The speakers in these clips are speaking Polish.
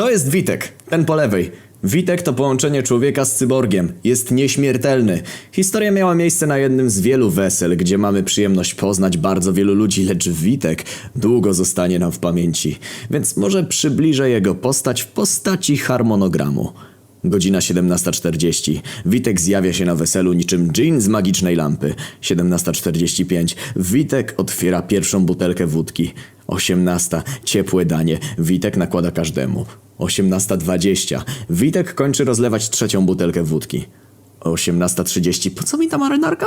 To jest Witek, ten po lewej. Witek to połączenie człowieka z cyborgiem. Jest nieśmiertelny. Historia miała miejsce na jednym z wielu wesel, gdzie mamy przyjemność poznać bardzo wielu ludzi, lecz Witek długo zostanie nam w pamięci. Więc może przybliżę jego postać w postaci harmonogramu. Godzina 17.40. Witek zjawia się na weselu niczym dżin z magicznej lampy. 17.45. Witek otwiera pierwszą butelkę wódki. 18. Ciepłe danie. Witek nakłada każdemu. 18.20. Witek kończy rozlewać trzecią butelkę wódki. 18.30. Po co mi ta marynarka?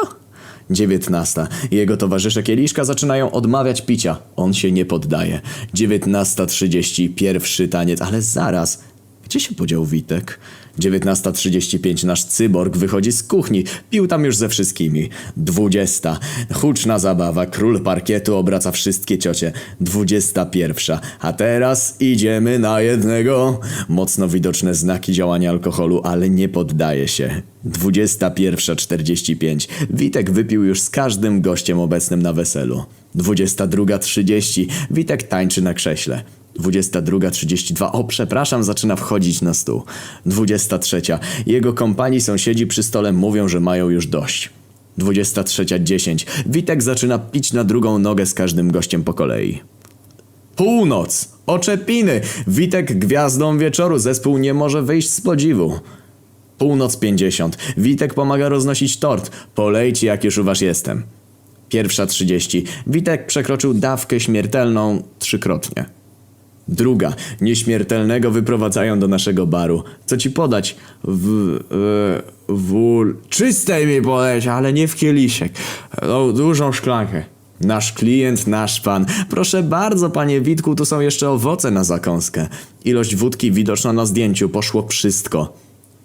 19. Jego towarzysze kieliszka zaczynają odmawiać picia. On się nie poddaje. 19.30. Pierwszy taniec, ale zaraz. Gdzie się podział Witek? 19.35 nasz cyborg wychodzi z kuchni. Pił tam już ze wszystkimi. 20. Huczna zabawa. Król parkietu obraca wszystkie ciocie. 21. A teraz idziemy na jednego. Mocno widoczne znaki działania alkoholu, ale nie poddaje się. 21.45. Witek wypił już z każdym gościem obecnym na weselu. 22.30. Witek tańczy na krześle. 22.32. O, przepraszam, zaczyna wchodzić na stół. 23. Jego kompanii sąsiedzi przy stole mówią, że mają już dość. 23.10. Witek zaczyna pić na drugą nogę z każdym gościem po kolei. Północ! Oczepiny! Witek gwiazdą wieczoru. Zespół nie może wyjść z podziwu. Północ 50. Witek pomaga roznosić tort. Polejcie jak już u was jestem. Pierwsza 30. Witek przekroczył dawkę śmiertelną trzykrotnie. Druga. Nieśmiertelnego wyprowadzają do naszego baru. Co ci podać? W... E. Czystej mi podać, ale nie w kieliszek. No, dużą szklankę. Nasz klient, nasz pan. Proszę bardzo, panie Witku, tu są jeszcze owoce na zakąskę. Ilość wódki widoczna na zdjęciu, poszło wszystko.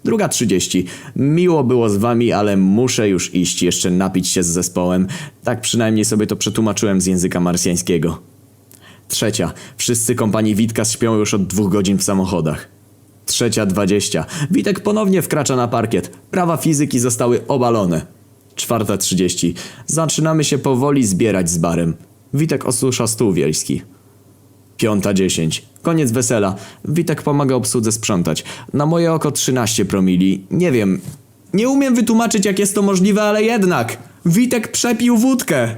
Druga 30. Miło było z wami, ale muszę już iść jeszcze napić się z zespołem. Tak przynajmniej sobie to przetłumaczyłem z języka marsjańskiego. Trzecia. Wszyscy kompanii Witka śpią już od dwóch godzin w samochodach. Trzecia dwadzieścia. Witek ponownie wkracza na parkiet. Prawa fizyki zostały obalone. Czwarta trzydzieści. Zaczynamy się powoli zbierać z barem. Witek osusza stół wiejski. Piąta dziesięć. Koniec wesela. Witek pomaga obsłudze sprzątać. Na moje oko 13 promili. Nie wiem. Nie umiem wytłumaczyć jak jest to możliwe, ale jednak. Witek przepił wódkę.